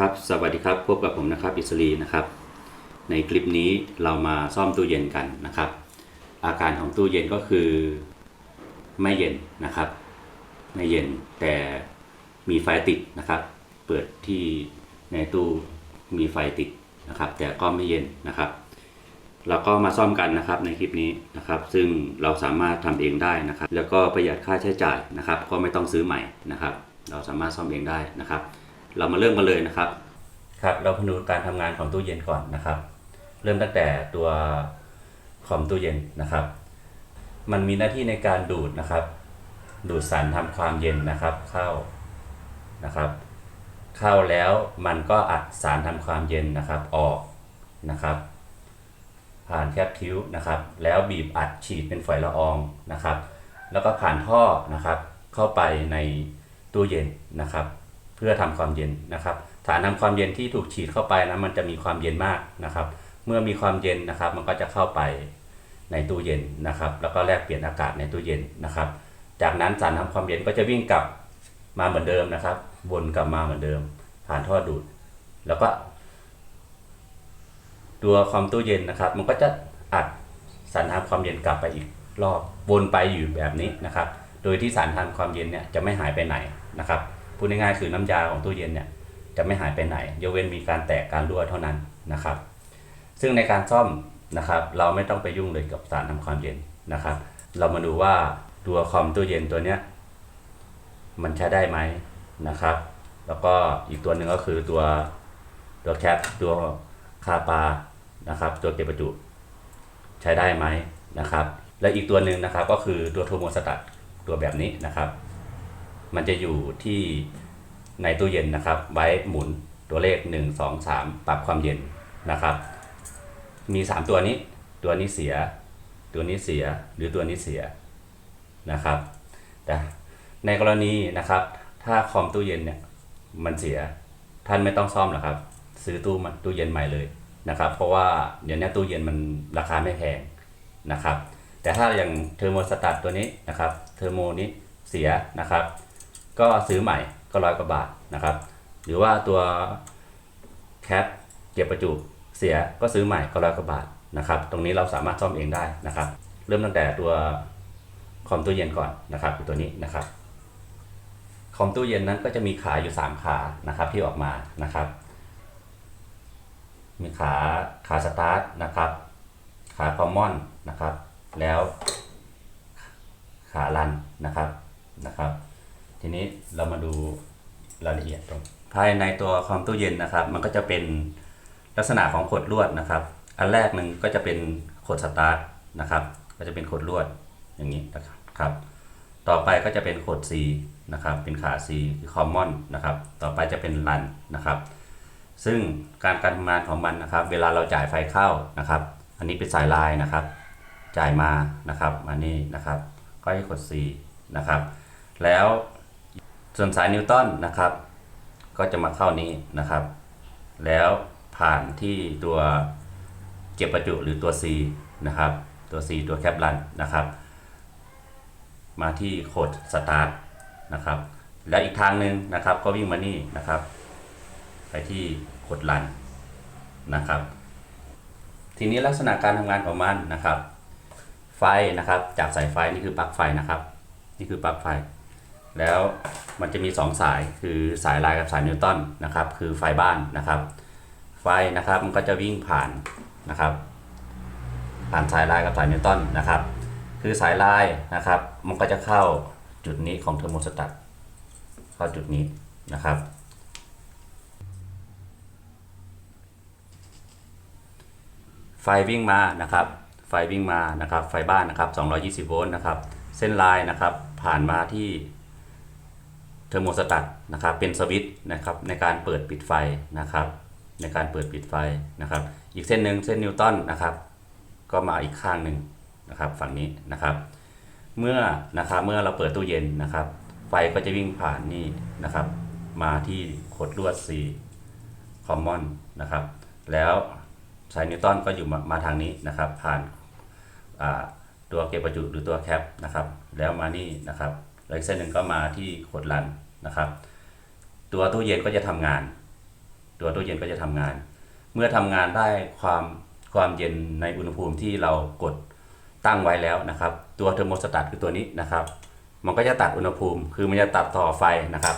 ครับ สวัสดีครับ พบกับผมนะครับ อิสรีนะครับ ในคลิปนี้เรามาซ่อมตู้เย็นกันนะครับ อาการของตู้เย็นก็คือไม่เย็นนะครับ ไม่เย็นแต่มีไฟติดนะครับ เปิดที่ในตู้มีไฟติดนะครับ แต่ก็ไม่เย็นนะครับ เราก็มาซ่อมกันนะครับในคลิปนี้นะครับ ซึ่งเราสามารถทำเองได้นะครับ แล้วก็ประหยัดค่าใช้จ่ายนะครับ ก็ไม่ต้องซื้อใหม่นะครับ เราสามารถซ่อมเองได้นะครับ เรามาเริ่มกันเลยนะครับ ครับเรามาดูการทำงานของตู้เย็นก่อนนะครับ เริ่มตั้งแต่ตัวคอมตู้เย็นนะครับ มันมีหน้าที่ในการดูดนะครับ ดูดสารทำความเย็นนะครับเข้านะครับ เข้าแล้วมันก็อัดสารทำความเย็นนะครับออกนะครับ ผ่านแคปทิวนะครับ แล้วบีบอัดฉีดเป็นฝอยละอองนะครับ แล้วก็ผ่านท่อนะครับ เข้าไปในตู้เย็นนะครับ พื่อทำความเย็นนะครับสารทำความเย็นที่ถูกฉีดเข้าไปนะมันจะมีความเย็นมากนะครับ เมื่อมีความเย็นนะครับ มันก็จะเข้าไปในตู้เย็นนะครับ แล้วก็แลกเปลี่ยนอากาศในตู้เย็นนะครับ จากนั้นสารทำความเย็นก็จะวิ่งกลับมาเหมือนเดิมนะครับวนกลับมาเหมือนเดิม ผ่านท่อดูด แล้วก็ ตัวความตู้เย็นนะครับ มันก็จะอัดสารทำความเย็นกลับไปอีกรอบวนไปอยู่แบบนี้นะครับ โดยที่สารทำความเย็นเนี่ยจะไม่หายไปไหนนะครับ พูดง่ายๆคือน้ำยาของตู้เย็นเนี่ยจะไม่หายไปไหนยกเว้นมีการแตกการรั่วเท่านั้นนะครับ ซึ่งในการซ่อมนะครับ เราไม่ต้องไปยุ่งเลยกับสารทำความเย็นนะครับ เรามาดูว่าตัวคอมตู้เย็นตัวเนี้ยมันใช้ได้ไหมนะครับ แล้วก็อีกตัวหนึ่งก็คือตัวตัวแคปตัวคาปานะครับ ตัวเก็บประจุใช้ได้ไหมนะครับ และอีกตัวหนึ่งนะครับก็คือตัวโทโมสตัตตัวแบบนี้นะครับ มันจะอยู่ที่ในตู้เย็นนะครับ ไว้หมุนตัวเลข 1 2 3 ปรับความเย็นนะครับ มี 3 ตัวนี้ ตัวนี้เสีย ตัวนี้เสีย หรือตัวนี้เสียนะครับแต่ในกรณีนะครับ ถ้าคอมตู้เย็นเนี่ยมันเสีย ท่านไม่ต้องซ่อมหรอกครับ ซื้อตู้ตู้เย็นใหม่เลยนะครับ เพราะว่าเดี๋ยวนี้ตู้เย็นมันราคาไม่แพงนะครับ แต่ถ้าอย่างเทอร์โมสตัตตัวนี้นะครับ เทอร์โมนี้เสียนะครับ ก็ซื้อใหม่ก็ร้อยกว่าบาทนะครับ หรือว่าตัวแคปเก็บประจุเสียก็ซื้อใหม่ก็ร้อยกว่าบาทนะครับ ตรงนี้เราสามารถซ่อมเองได้นะครับ เริ่มตั้งแต่ตัวคอมตู้เย็นก่อนนะครับคือตัวนี้นะครับคอมตู้เย็นนั้นก็จะมีขาอยู่ 3 ขานะครับที่ออกมานะครับ มีขาขาสตาร์ทนะครับ ขาคอมมอนนะครับ แล้วขาลันนะครับนะครับ ทีนี้เรามาดูรายละเอียดตรงภายในตัวคอมตู้เย็นนะครับ มันก็จะเป็นลักษณะของขดลวดนะครับ อันแรกหนึ่งก็จะเป็นขดสตาร์ทนะครับ ก็จะเป็นขดลวดอย่างนี้นะครับ ต่อไปก็จะเป็นขด C นะครับ เป็นขา C คือ common นะครับ ต่อไปจะเป็น run นะครับ ซึ่งการการทำงานของมันนะครับ เวลาเราจ่ายไฟเข้านะครับ อันนี้เป็นสายลายนะครับ จ่ายมานะครับอันนี้นะครับ ก็ให้กด C นะครับ แล้ว ส่วนสายนิวตันนะครับ ก็จะมาเข้านี้นะครับ แล้วผ่านที่ตัวเก็บประจุหรือตัว C นะครับ ตัว C ตัวแคปลันนะครับ มาที่โคดสตาร์ทนะครับ แล้วอีกทางหนึ่งนะครับก็วิ่งมานี่นะครับ ไปที่โคดลันนะครับ ทีนี้ลักษณะการทำงานของมันนะครับ ไฟนะครับจากสายไฟนี่คือปลั๊กไฟนะครับ นี่คือปลั๊กไฟ แล้วมันจะมี 2 สายคือสายลายกับสายนิวตันนะครับคือไฟบ้านนะครับ ไฟนะครับมันก็จะวิ่งผ่านนะครับ ผ่านสายลายกับสายนิวตันนะครับ คือสายลายนะครับ มันก็จะเข้าจุดนี้ของเทอร์โมสตัตเข้าจุดนี้นะครับไฟวิ่งมานะครับ ไฟวิ่งมานะครับ ไฟบ้านนะครับ 220 โวลต์นะครับ เส้นลายนะครับ ผ่านมาที่ เทอร์โมสตัตนะครับเป็นสวิตช์นะครับในการเปิดปิดไฟนะครับในการเปิดปิดไฟนะครับ อีกเส้นหนึ่งเส้นนิวตันนะครับก็มาอีกข้างหนึ่งนะครับฝั่งนี้นะครับ เมื่อนะครับเมื่อเราเปิดตู้เย็นนะครับ ไฟก็จะวิ่งผ่านนี่นะครับ มาที่ขดลวด C common นะครับ แล้วสายนิวตันก็อยู่มามาทางนี้นะครับ ผ่านตัวเก็บประจุหรือตัวแคปนะครับ แล้วมานี่นะครับ แล้วอีกเส้นหนึ่งก็มาที่ขดลันนะครับ ตัวตู้เย็นก็จะทำงาน ตัวตู้เย็นก็จะทำงาน เมื่อทำงานได้ความความเย็นในอุณหภูมิที่เรากดตั้งไว้แล้วนะครับ ตัวเทอร์โมสตัตคือตัวนี้นะครับ มันก็จะตัดอุณหภูมิ คือมันจะตัดต่อไฟนะครับ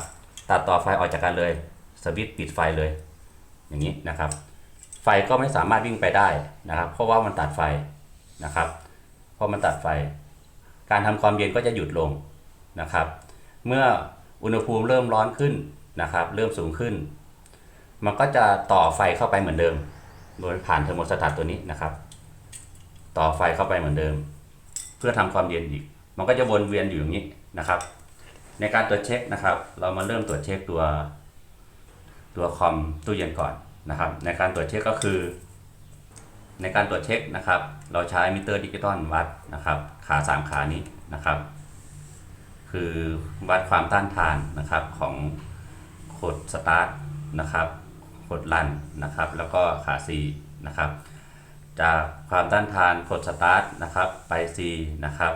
ตัดต่อไฟออกจากกันเลยสวิตช์ปิดไฟเลย อย่างนี้นะครับ ไฟก็ไม่สามารถวิ่งไปได้นะครับ เพราะว่ามันตัดไฟนะครับ เพราะมันตัดไฟ การทำความเย็นก็จะหยุดลง นะครับ เมื่ออุณหภูมิเริ่มร้อนขึ้นนะครับ เริ่มสูงขึ้น มันก็จะต่อไฟเข้าไปเหมือนเดิม โดยผ่านเทอร์โมสตัตตัวนี้นะครับ ต่อไฟเข้าไปเหมือนเดิม เพื่อทำความเย็นอีก มันก็จะวนเวียนอยู่อย่างนี้นะครับ ในการตรวจเช็คนะครับ เรามาเริ่มตรวจเช็คตัว ตัวคอมตู้เย็นก่อนนะครับ ในการตรวจเช็คก็คือ ในการตรวจเช็คนะครับ เราใช้มิเตอร์ดิจิตอลวัดนะครับ ขาสามขานี้นะครับ คือวัดความต้านทานนะครับของขดสตาร์ทนะครับขดลันนะครับแล้วก็ขา C นะครับจากความต้านทานขดสตาร์ทนะครับไป C นะครับ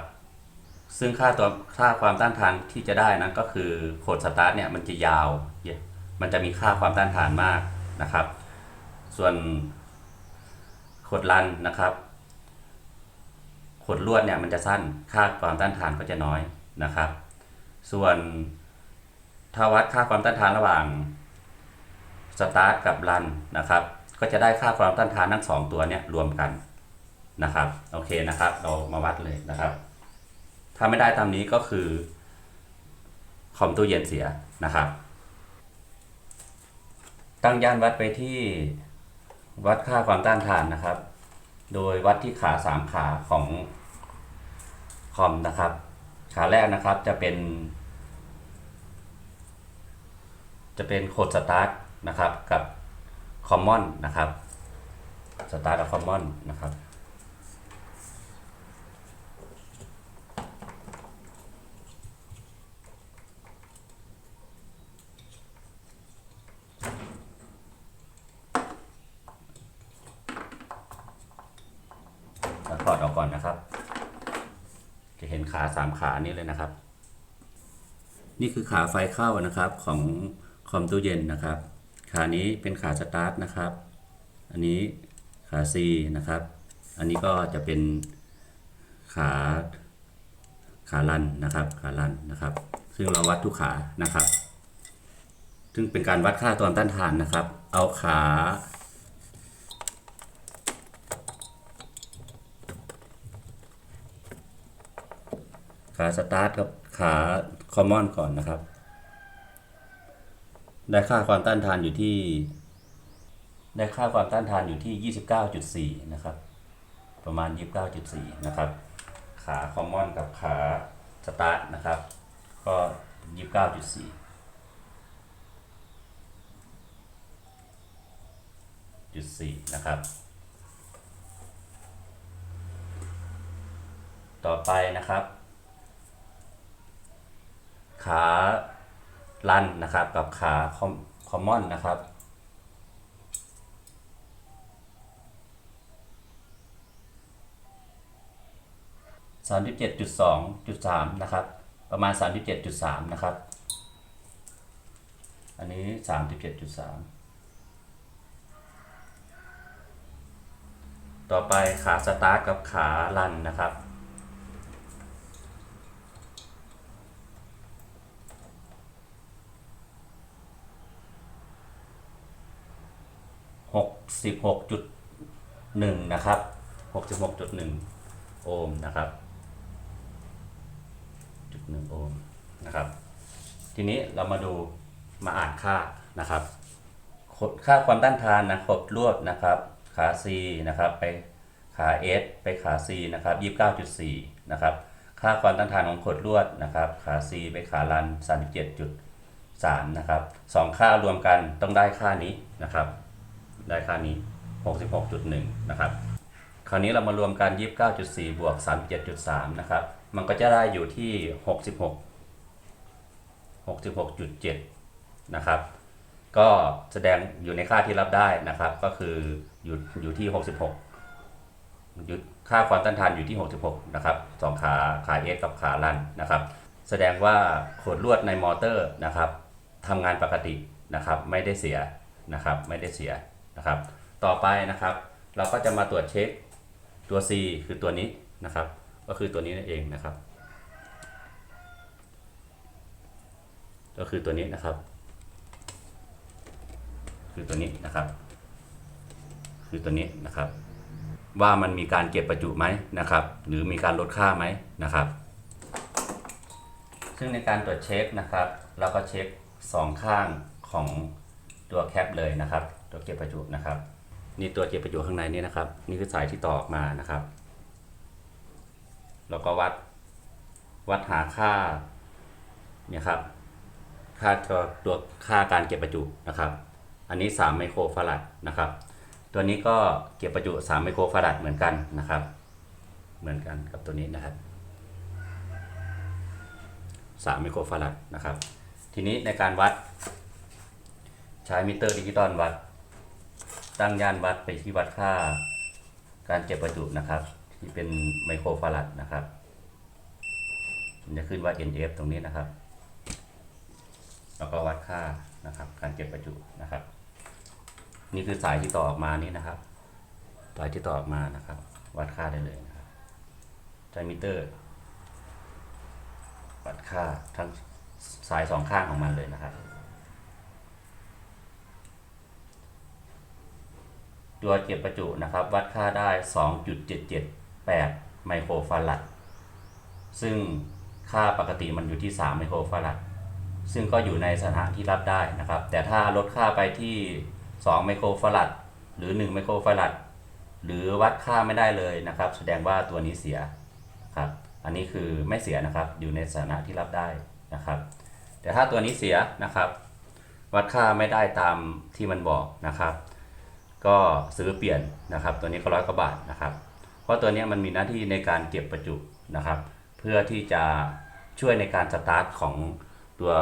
ซึ่งค่าตัวค่าความต้านทานที่จะได้นั้นก็คือขดสตาร์ทเนี่ยมันจะยาว มันจะมีค่าความต้านทานมากนะครับ ส่วนขดลันนะครับขดลวดเนี่ยมันจะสั้น ค่าความต้านทานก็จะน้อย นะครับ ส่วนถ้าวัดค่าความต้านทานระหว่างสตาร์ทกับรันนะครับ ก็จะได้ค่าความต้านทานทั้งสองตัวเนี่ยรวมกันนะครับ โอเคนะครับ เรามาวัดเลยนะครับ ถ้าไม่ได้ตามนี้ก็คือคอมตู้เย็นเสียนะครับ ตั้งย่านวัดไปที่วัดค่าความต้านทานนะครับ โดยวัดที่ขาสามขาของคอมนะครับ ขาแรกนะครับจะเป็น จะเป็นโคดสตาร์ทนะครับกับคอมมอนนะครับสตาร์ทกับคอมมอนนะครับแล้วถอดออกก่อนนะครับ จะเห็นขาสามขานี้เลยนะครับ นี่คือขาไฟเข้านะครับของคอมตู้เย็นนะครับ ขานี้เป็นขาสตาร์ทนะครับ อันนี้ขา C นะครับ อันนี้ก็จะเป็นขาขาลันนะครับ ขาลันนะครับ ซึ่งเราวัดทุกขานะครับ ซึ่งเป็นการวัดค่าตัวต้านทานนะครับ เอาขา ขาสตาร์ทกับขาคอมมอนก่อนนะครับ ได้ค่าความต้านทานอยู่ที่ ได้ค่าความต้านทานอยู่ที่ 29.4 นะครับ ประมาณ 29.4 นะครับ ขาคอมมอนกับขาสตาร์ทนะครับ ก็ 29.4จุดสี่นะครับ ต่อไปนะครับ ขาลันนะครับ กับขาคอมมอนนะครับสามสิบเจ็ดจุดสองจุดสามนะครับ ประมาณสามสิบเจ็ดจุดสามนะครับ อันนี้สามสิบเจ็ดจุดสามต่อไปขาสตาร์กับขาลันนะครับ หกสิบหกจุดหนึ่งนะครับหกสิบหกจุดหนึ่งโอห์มนะครับจุดหนึ่งโอห์มนะครับ ทีนี้เรามาดูมาอ่านค่านะครับค่าความต้านทานนะขดลวดนะครับ ขา C นะครับไปขา S ไปขา C นะครับยี่สิบเก้าจุดสี่นะครับ ค่าความต้านทานของขดลวดนะครับ ขา C ไปขาลันสามสิบเจ็ดจุดสามนะครับสองค่ารวมกันต้องได้ค่านี้นะครับ ได้ค่านี้ 66.1 นะครับ คราวนี้เรามารวมกัน 29.4 บวก 37.3 นะครับ มันก็จะได้อยู่ที่ 66 66.7 นะครับ ก็แสดงอยู่ในค่าที่รับได้นะครับ ก็คืออยู่อยู่ที่ 66อยู่ค่าความต้านทานอยู่ที่ 66 นะครับสองขาขาเอกับขาลันนะครับ แสดงว่าขดลวดในมอเตอร์นะครับทำงานปกตินะครับ ไม่ได้เสียนะครับ ไม่ได้เสีย นะครับ ต่อไปนะครับ เราก็จะมาตรวจเช็คตัว C คือตัวนี้นะครับ ก็คือตัวนี้นั่นเองนะครับ ก็คือตัวนี้นะครับ คือตัวนี้นะครับ คือตัวนี้นะครับ ว่ามันมีการเก็บประจุไหมนะครับ หรือมีการลดค่าไหมนะครับ ซึ่งในการตรวจเช็คนะครับ เราก็เช็คสองข้างของตัวแคปเลยนะครับ ตัวเก็บประจุนะครับ นี่ตัวเก็บประจุข้างในนี่นะครับ นี่คือสายที่ต่อออกมานะครับ แล้วก็วัดวัดหาค่าเนี่ยครับค่าตัวตัวค่าการเก็บประจุนะครับ อันนี้ 3 ไมโครฟาราดนะครับ ตัวนี้ก็เก็บประจุ 3 ไมโครฟาราดเหมือนกันนะครับ เหมือนกันกับตัวนี้นะครับ 3 ไมโครฟาราดนะครับ ทีนี้ในการวัดใช้มิเตอร์ดิจิตอลวัด ตั้งย่านวัดไปที่วัดค่า การเก็บประจุนะครับ ที่เป็นไมโครฟาราดนะครับมันจะขึ้นว่า NF ตรงนี้นะครับ แล้วก็วัดค่านะครับ การเก็บประจุนะครับ นี่คือสายที่ต่อออกมานี่นะครับ สายที่ต่อออกมานะครับ วัดค่าได้เลยนะครับใช้มิเตอร์ วัดค่าทั้งสายสองข้างของมันเลยนะครับ ตัวเก็บประจุนะครับ วัดค่าได้ 2.778 ไมโครฟาราดซึ่งค่าปกติมันอยู่ที่ 3 ไมโครฟาราดซึ่งก็อยู่ในสถานที่รับได้นะครับ แต่ถ้าลดค่าไปที่ 2 ไมโครฟาราดหรือ 1 ไมโครฟาราดหรือวัดค่าไม่ได้เลยนะครับ แสดงว่าตัวนี้เสียครับ อันนี้คือไม่เสียนะครับ อยู่ในสถานะที่รับได้นะครับ แต่ถ้าตัวนี้เสียนะครับ วัดค่าไม่ได้ตามที่มันบอกนะครับ ก็ซื้อเปลี่ยนนะครับ ตัวนี้ก็ร้อยกว่าบาทนะครับ เพราะตัวนี้มันมีหน้าที่ในการเก็บประจุนะครับ เพื่อที่จะช่วยในการสตาร์ทของตัว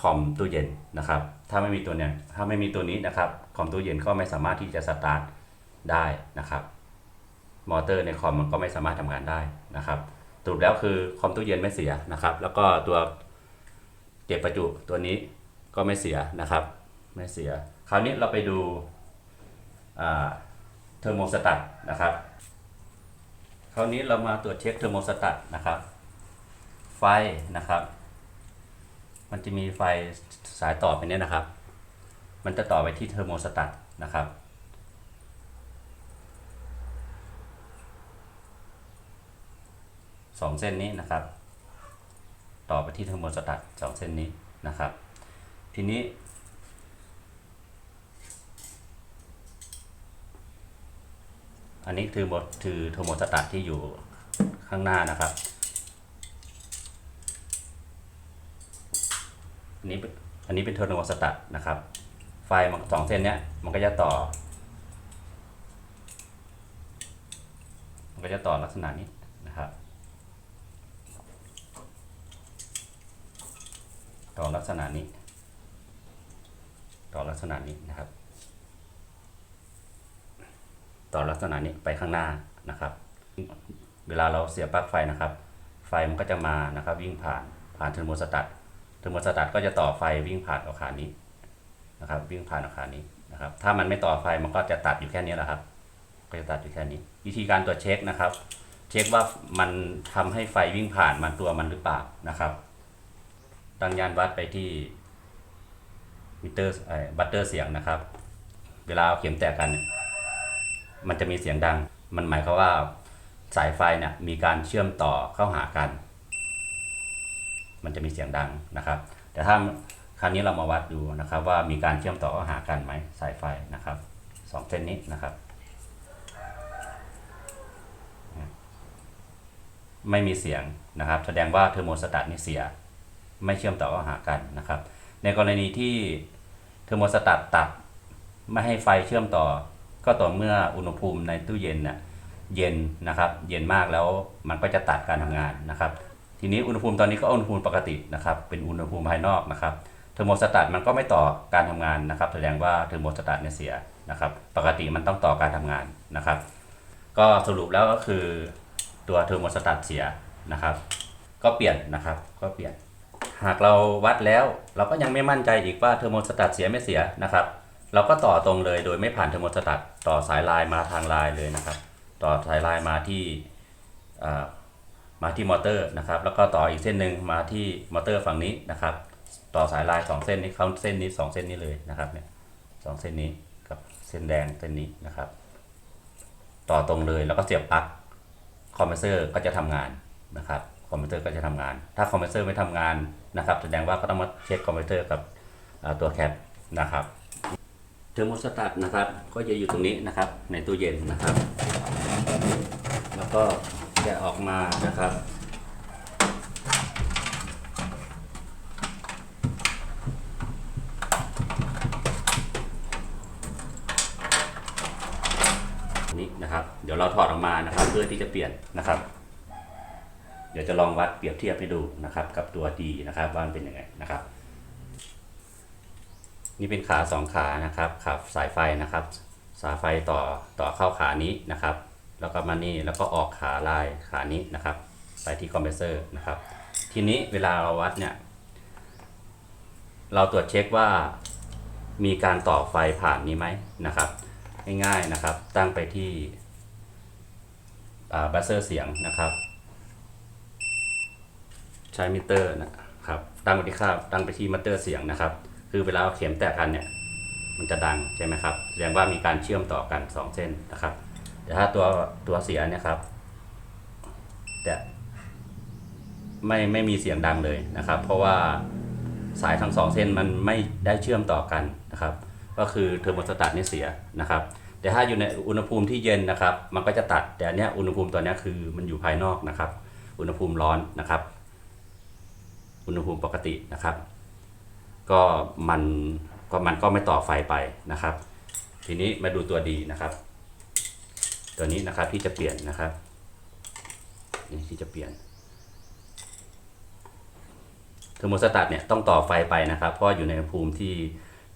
คอมตู้เย็นนะครับ ถ้าไม่มีตัวเนี้ยถ้าไม่มีตัวนี้นะครับคอมตู้เย็นก็ไม่สามารถที่จะสตาร์ทได้นะครับมอเตอร์ในคอมมันก็ไม่สามารถทำงานได้นะครับสรุปแล้วคือคอมตู้เย็นไม่เสียนะครับ แล้วก็ตัวเก็บประจุตัวนี้ก็ไม่เสียนะครับ ไม่เสีย คราวนี้เราไปดู เทอร์โมสตัตนะครับ คราวนี้เรามาตรวจเช็คเทอร์โมสตัตนะครับ ไฟนะครับ มันจะมีไฟสายต่อไปเนี้ยนะครับ มันจะต่อไปที่เทอร์โมสตัตนะครับสองเส้นนี้นะครับ ต่อไปที่เทอร์โมสตัตสองเส้นนี้นะครับ ทีนี้ อันนี้คือหมดคือโทโมสตัตที่อยู่ข้างหน้านะครับอันนี้อันนี้เป็นโทโมสตัตนะครับ ไฟมันสองเส้นเนี้ยมันก็จะต่อ มันก็จะต่อลักษณะนี้นะครับ ต่อลักษณะนี้ ต่อลักษณะนี้นะครับ ต่อลักษณะนี้ไปข้างหน้านะครับ เวลาเราเสียบปลั๊กไฟนะครับ ไฟมันก็จะมานะครับ วิ่งผ่านผ่านเทอร์โมสตัตเทอร์โมสตัตก็จะต่อไฟวิ่งผ่านอาคารนี้นะครับ วิ่งผ่านอาคารนี้นะครับ ถ้ามันไม่ต่อไฟมันก็จะตัดอยู่แค่นี้แหละครับก็จะตัดอยู่แค่นี้ วิธีการตรวจเช็คนะครับ เช็คว่ามันทำให้ไฟวิ่งผ่านมันตัวมันหรือเปล่านะครับตั้งยานวัดไปที่มิเตอร์บัตเตอร์เสียงนะครับ เวลาเอาเข็มแตกกันเนี่ย มันจะมีเสียงดัง มันหมายความว่าสายไฟเนี่ยมีการเชื่อมต่อเข้าหากัน มันจะมีเสียงดังนะครับ แต่ถ้าคราวนี้เรามาวัดดูนะครับว่ามีการเชื่อมต่อเข้าหากันไหมสายไฟนะครับสองเส้นนี้นะครับ ไม่มีเสียงนะครับ แสดงว่าเทอร์โมสตัตนี่เสีย ไม่เชื่อมต่อเข้าหากันนะครับ ในกรณีที่เทอร์โมสตัตตัดไม่ให้ไฟเชื่อมต่อ ก็ต่อเมื่ออุณหภูมิในตู้เย็นน่ะเย็นนะครับเย็นมากแล้วมันก็จะตัดการทำงานนะครับ ทีนี้อุณหภูมิตอนนี้ก็อุณหภูมิปกตินะครับเป็นอุณหภูมิภายนอกนะครับเทอร์โมสแตัตมันก็ไม่ต่อการทำงานนะครับแสดงว่าเทอร์โมสตัตเนี่ยเสียนะครับปกติมันต้องต่อการทำงานนะครับ ก็สรุปแล้วก็คือตัวเทอร์โมสแตัตเสียนะครับ ก็เปลี่ยนนะครับก็เปลี่ยน หากเราวัดแล้วเราก็ยังไม่มั่นใจอีกว่าเทอร์โมสแตัตเสียไม่เสียนะครับ เราก็ต่อตรงเลยโดยไม่ผ่านเทอร์โมสตัตต่อสายลายมาทางลายเลยนะครับ ต่อสายลายมาที่มาที่มอเตอร์นะครับ แล้วก็ต่ออีกเส้นหนึ่งมาที่มอเตอร์ฝั่งนี้นะครับ ต่อสายลายสองเส้นนี้เขาเส้นนี้สองเส้นนี้เลยนะครับเนี่ยสองเส้นนี้กับเส้นแดงเส้นนี้นะครับ ต่อตรงเลยแล้วก็เสียบปลั๊กคอมเพรสเซอร์ก็จะทำงานนะครับคอมพิวเตอร์ก็จะทำงาน ถ้าคอมเพรสเซอร์ไม่ทำงานนะครับ แสดงว่าก็ต้องมาเช็คคอมพิวเตอร์กับตัวแคปนะครับ อร์โมสตัตนะครับ ก็จะอยู่ตรงนี้นะครับ ในตู้เย็นนะครับ แล้วก็แกะออกมานะครับ นี่นะครับ เดี๋ยวเราถอดออกมานะครับ เพื่อที่จะเปลี่ยนนะครับ เดี๋ยวจะลองวัดเปรียบเทียบให้ดูนะครับ กับตัวดีนะครับว่ามันเป็นยังไงนะครับ นี่เป็นขาสองขานะครับขับสายไฟนะครับ สายไฟต่อต่อเข้าขานี้นะครับ แล้วก็มานี่แล้วก็ออกขาลายขานี้นะครับ ไปที่คอมเพรสเซอร์นะครับ ทีนี้เวลาเราวัดเนี่ยเราตรวจเช็คว่ามีการต่อไฟผ่านนี้ไหมนะครับ ง่ายๆนะครับ ตั้งไปที่บัสเซอร์เสียงนะครับ ใช้มิเตอร์นะครับ ตั้งไปที่ค่าตั้งไปที่มิเตอร์เสียงนะครับ คือเวลาเข็มแตะกันเนี่ยมันจะดังใช่ไหมครับ แสดงว่ามีการเชื่อมต่อกัน 2 เส้นนะครับ แต่ถ้าตัวตัวเสียเนี่ยครับแต่ไม่ไม่มีเสียงดังเลยนะครับ เพราะว่าสายทั้งสองเส้นมันไม่ได้เชื่อมต่อกันนะครับ ก็คือเทอร์โมสตัตนี่เสียนะครับ แต่ถ้าอยู่ในอุณหภูมิที่เย็นนะครับ มันก็จะตัด แต่อันเนี้ยอุณหภูมิตัวเนี้ยคือมันอยู่ภายนอกนะครับ อุณหภูมิร้อนนะครับ อุณหภูมิปกตินะครับ ก็มันก็มันก็ไม่ต่อไฟไปนะครับ ทีนี้มาดูตัวดีนะครับ ตัวนี้นะครับที่จะเปลี่ยนนะครับนี่ที่จะเปลี่ยนเทอร์โมสตัตเนี่ยต้องต่อไฟไปนะครับ เพราะอยู่ในอุณหภูมิที่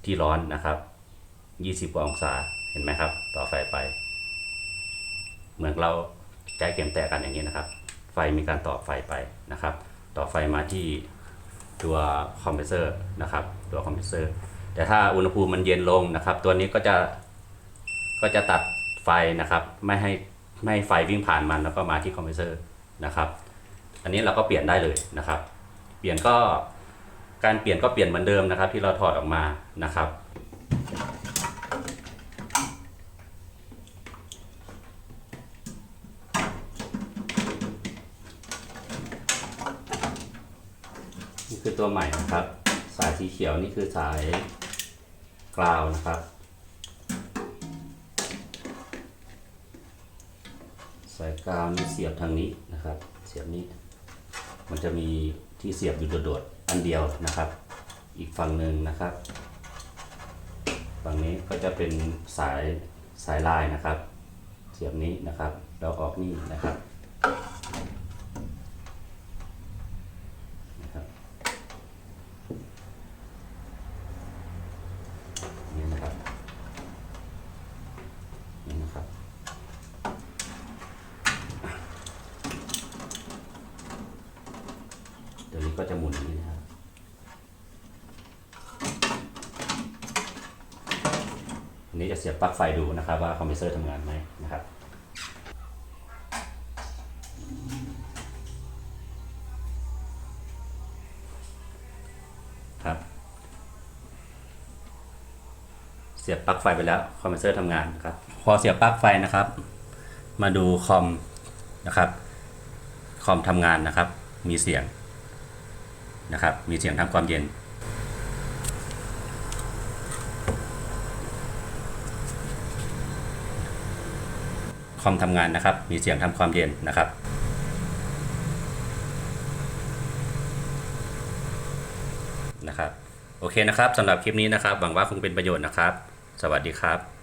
ที่ร้อนนะครับ 20 กว่าองศาเห็นไหมครับ ต่อไฟไป เหมือนเราใช้เข็มแตะกันอย่างนี้นะครับ ไฟมีการต่อไฟไปนะครับ ต่อไฟมาที่ ตัวคอมเพรสเซอร์นะครับตัวคอมเพรสเซอร์แต่ถ้าอุณหภูมิมันเย็นลงนะครับ ตัวนี้ก็จะก็จะตัดไฟนะครับ ไม่ให้ไม่ให้ไฟวิ่งผ่านมันแล้วก็มาที่คอมเพรสเซอร์นะครับ อันนี้เราก็เปลี่ยนได้เลยนะครับ เปลี่ยนก็การเปลี่ยนก็เปลี่ยนเหมือนเดิมนะครับ ที่เราถอดออกมานะครับ ตัวใหม่นะครับ สายสีเขียวนี่คือสายกราวนะครับ สายกราวนี่เสียบทางนี้นะครับ เสียบนี้ มันจะมีที่เสียบอยู่โดดๆอันเดียวนะครับ อีกฝั่งหนึ่งนะครับ ฝั่งนี้ก็จะเป็นสายสายลายนะครับ เสียบนี้นะครับแล้วออก นี่นะครับ นี่นะครับ เดี๋ยวนี้ก็จะหมุนอย่างนี้นะครับ อันนี้จะเสียบป ลั๊กไฟดูนะครับว่าคอมเพรสเซอร์ทำงานไหมนะครับครับ เสียบปลั๊กไฟไปแล้วคอมเพรสเซอร์ทำงานครับพอเสียบปลั๊กไฟนะครับ มาดูคอมนะครับคอมทำงานนะครับ มีเสียงนะครับ มีเสียงทำความเย็น คอมทำงานนะครับ มีเสียงทำความเย็นนะครับนะครับ โอเคนะครับสำหรับคลิปนี้นะครับ หวังว่าคงเป็นประโยชน์นะครับ สวัสดีครับ